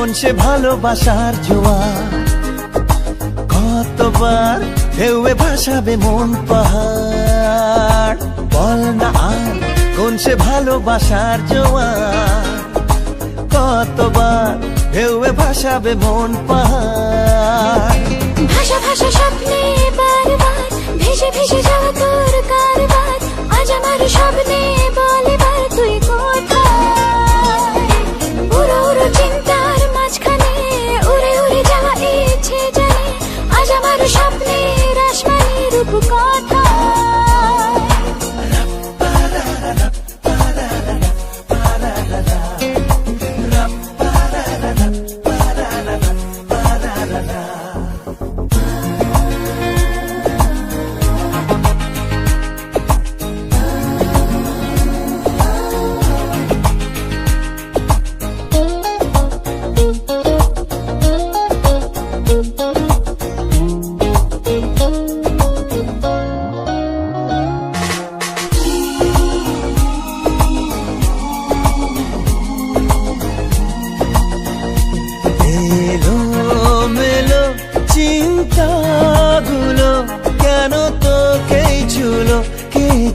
কোন সে ভালোবাসার জোয়ার। কতবার ঢেউয়ে ভাসাবে মন পাহাড়। বল না আর কোন সে ভালোবাসার জোয়ার। কতবার ঢেউয়ে ভাসাবে মন পাহাড়। ভাষা ভাষা স্বপ্নে বারবার ভেসে ভেসে যাওয়া তোর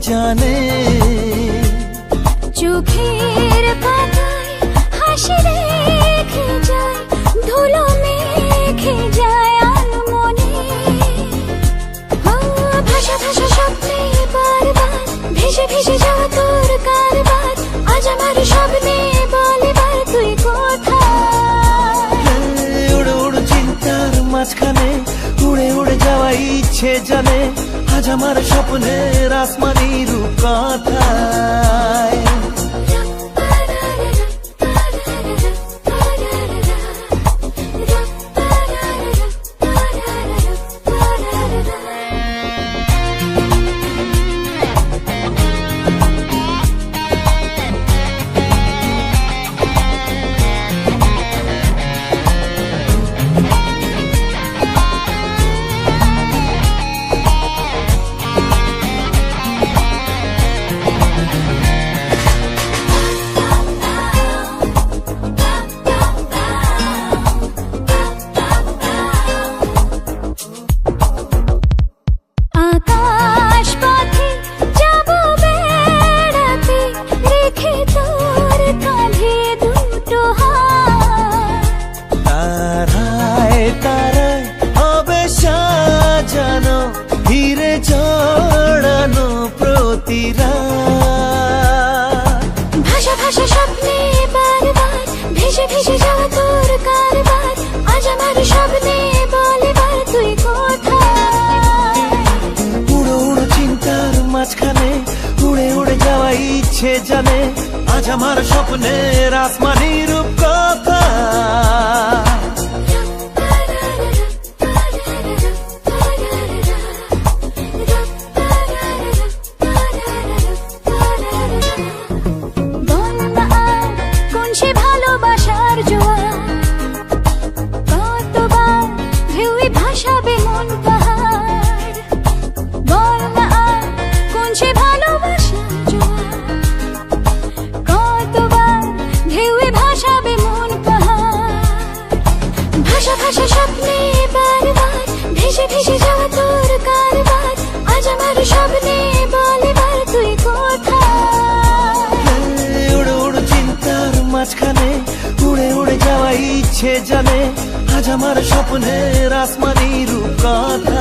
জানে। চোখের পাতায় হাসি রেখে যায় ধুলো মেখে যায় আনমনে ও ভাষা ভাষা স্বপ্নে বারবার ভেসে ভেসে যাওয়া তোর কারবার আজ আমার স্বপ্নে বলে বার তুই কোথায়? উড়ে উড়ে চিন্তার মাঝখানে উড়ে উড়ে যাওয়া ইচ্ছে জানে আজ আমার স্বপ্নের আসমানি ভাষা স্বপ্নে বারবার, ভেসে ভেসে যাওয়া তোর কারবার, আজ আমার স্বপ্নে বলে বার তুই উড়ো উড়ো চিন্তার মাঝখানে, উড়ে উড়ে যাওয়া ইচ্ছে জানে, আজ আমার স্বপ্নের আসমানি রূপ কথা ইচ্ছে জানে আজ আমার স্বপ্নের আসমানি রূপ কথা